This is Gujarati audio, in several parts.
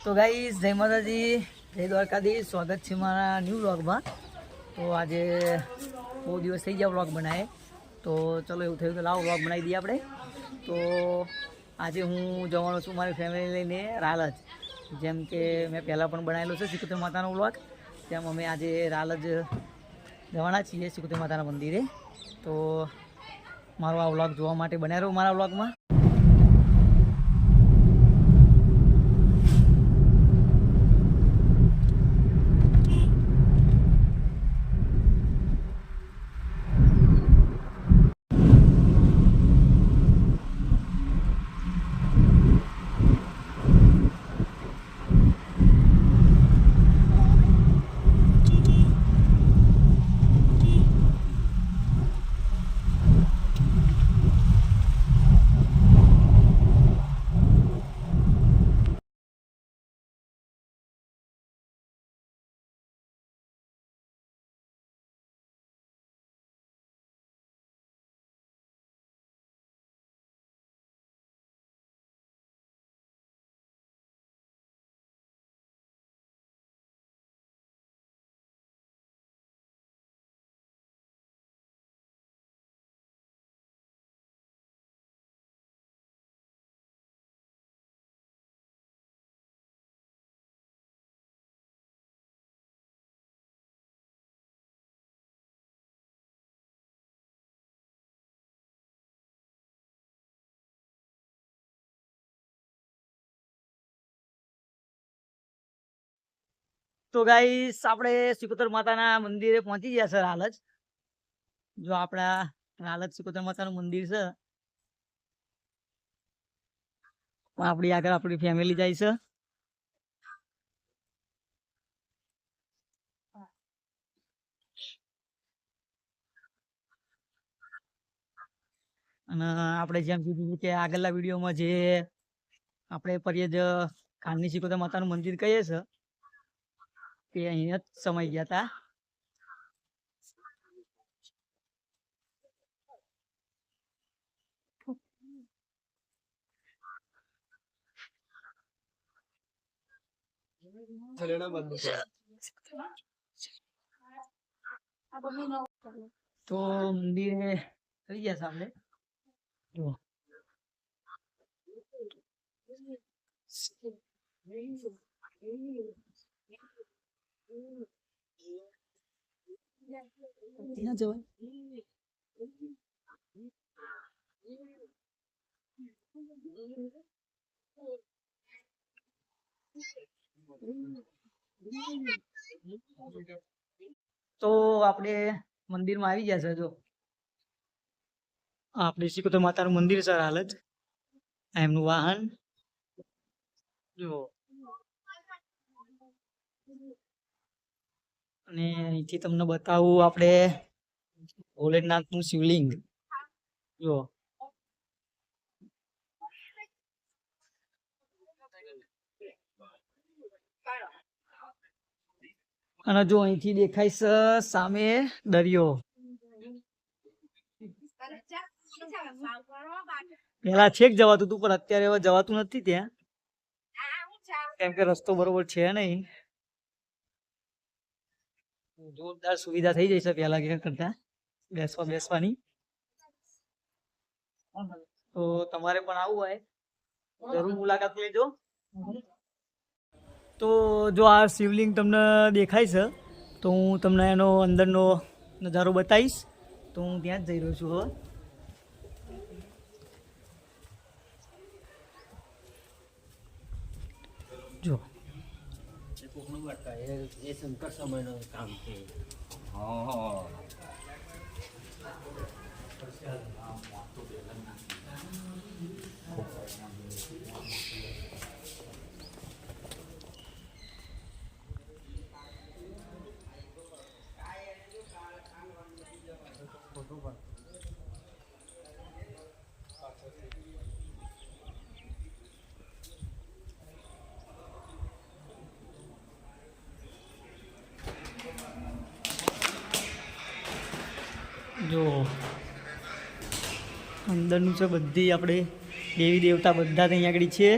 તો ગાઈસ જય માતાજી, જય દ્વારકાધીશ. સ્વાગત છે મારા ન્યૂ વ્લોગમાં તો આજે બહુ દિવસ થઈ ગયા વ્લોગ બનાવે તો ચલો એવું થયું તો લાવો વ્લોગ બનાવી દઈએ આપણે. તો આજે હું જવાનો છું મારી ફેમિલી લઈને રાલજ જેમ કે મેં પહેલાં પણ બનાવેલો છે સિકોતેર માતાનો વ્લોગ તેમ અમે આજે રાલજ જવાના છીએ સિકોતેર માતાના મંદિરે. તો મારો આ વ્લોગ જોવા માટે બનાવ્યો મારા વ્લોગમાં તો ગાઈસ આપણે સિકોતર માતાના મંદિરે પહોંચી ગયા છે હાલ જ આપણા હાલ જ સિકોતર માતાનું મંદિર છે. આપણી આગળ આપણી ફેમિલી જાય છે. અને આપણે જેમ કીધું કે આગળના વિડીયોમાં જે આપણે પર્યજ ખાનની સિકોતર માતાનું મંદિર કહીએ છે. તે અહીંયા જ સમય ગયા હતા તો મંદિરે થઈ ગયા છે આપણે જુઓ. ત્યાં જવાય તો આપણે મંદિરમાં આવી ગયા છે જો. આપણે સિકોતર માતાનું મંદિર છે હાલ જ. એમનું વાહન. જો. અને અહીંથી તમને બતાવું આપણે ભોલેનાથનું શિવલિંગ. જો અને જો અહીંથી દેખાય છે સામે દરિયો. પેલા છેક જવાતું હતું, પણ અત્યારે જવાતું નથી ત્યાં. કેમ કે રસ્તો બરોબર છે નહીં. જોરદાર સુવિધા થઈ જશે પેલા ઘેર કરતા. બેસવા, બેસવાની. તો તમારે પણ આવવું હોય. જરૂર મુલાકાત લેજો. તો જો આ શિવલિંગ તમને દેખાય છે, તો હું તમને એનો અંદરનો નજારો બતાવીશ. તો હું ત્યાં જ જઈ રહ્યો છું હવે જો. એ શંકર સમયનો કામ છે. જો, અંદરનું છે બધી આપણે દેવી દેવતા બધા ત્યાં આગળ છે.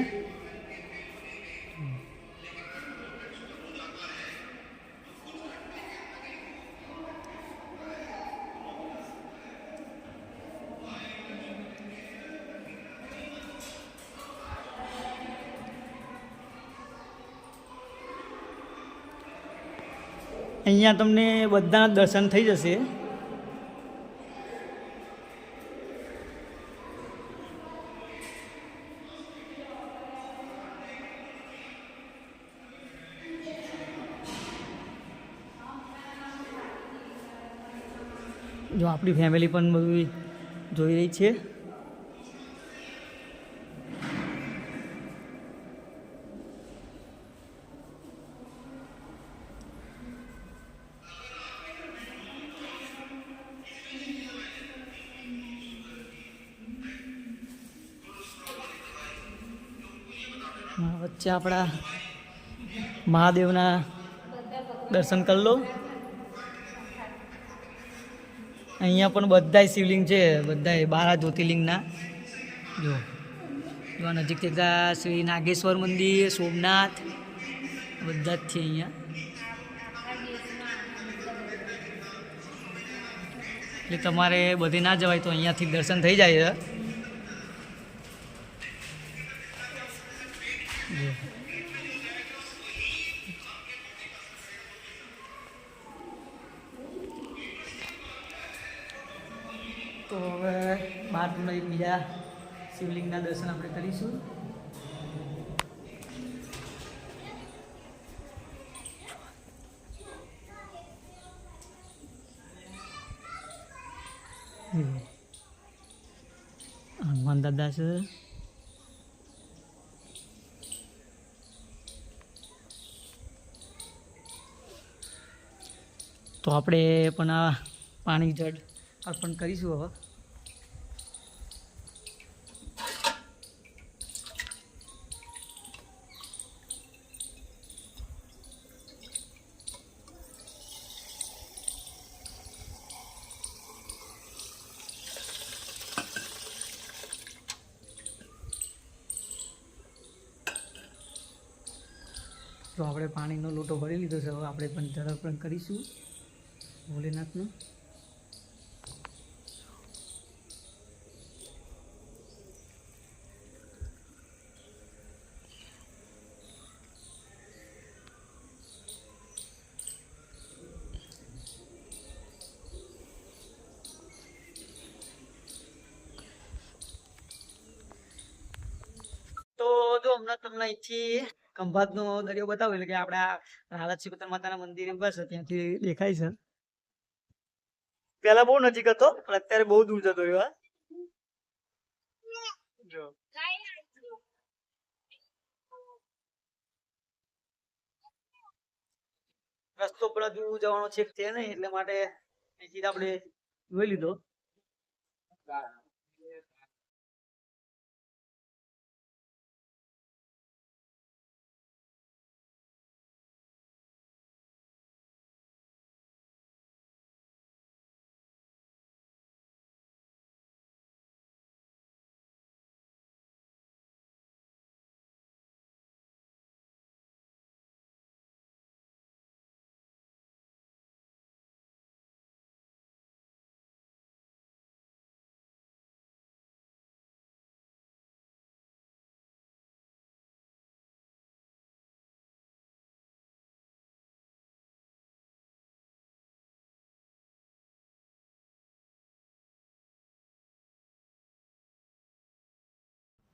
અહીંયા તમને બધા દર્શન થઈ જશે. જો આપણી ફેમિલી પણ બધું જોઈ રહી છે. વચ્ચે આપણા મહાદેવના દર્શન કરી લો. અહીંયા પણ બધાય શિવલિંગ છે, બધાય બારા જ્યોતિર્લિંગના. જો જો નજીક જતા શ્રી નાગેશ્વર મંદિર, સોમનાથ, બધા જ છે અહીંયા. એટલે તમારે બધે ના જવાય તો અહીંયાથી દર્શન થઈ જાય છે એક બીજા શિવલિંગના દર્શન આપણે કરીશું. હનુમાન દાદા છે. તો આપણે પણ આ પાણી જળ અર્પણ કરીશું હવે. તો આપણે પાણીનો લોટો ભરી લીધો છે. હવે આપણે પણ જળ અર્પણ કરીશું ભોલેનાથનું. તો જો હમણાં તમને અહીંથી ખંભાતનો દરિયો બતાવ્યો એટલે કે આપણા હાલત શિકોતર માતાના મંદિર બસ ત્યાંથી દેખાય છે. પેલા બહુ નજીક હતો, પણ અત્યારે બહુ દૂર જતો રહ્યો જો. રસ્તો પર દૂર જવાનો છે તે નહીં, એટલે માટે આપણે જોઈ લીધો.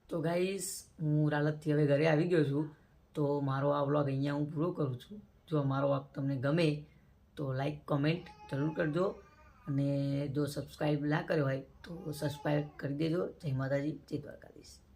તો ગાઈસ હું રાલતથી હવે ઘરે આવી ગયો છું. તો મારો આ વ્લોગ અહીંયા હું પૂરો કરું છું. જો મારો વ્લોગ તમને ગમે, તો લાઈક કોમેન્ટ જરૂર કરજો. અને જો સબસ્ક્રાઈબ ના કર્યો હોય, તો સબસ્ક્રાઈબ કરી દેજો. જય માતાજી, જય દ્વારકાધીશ.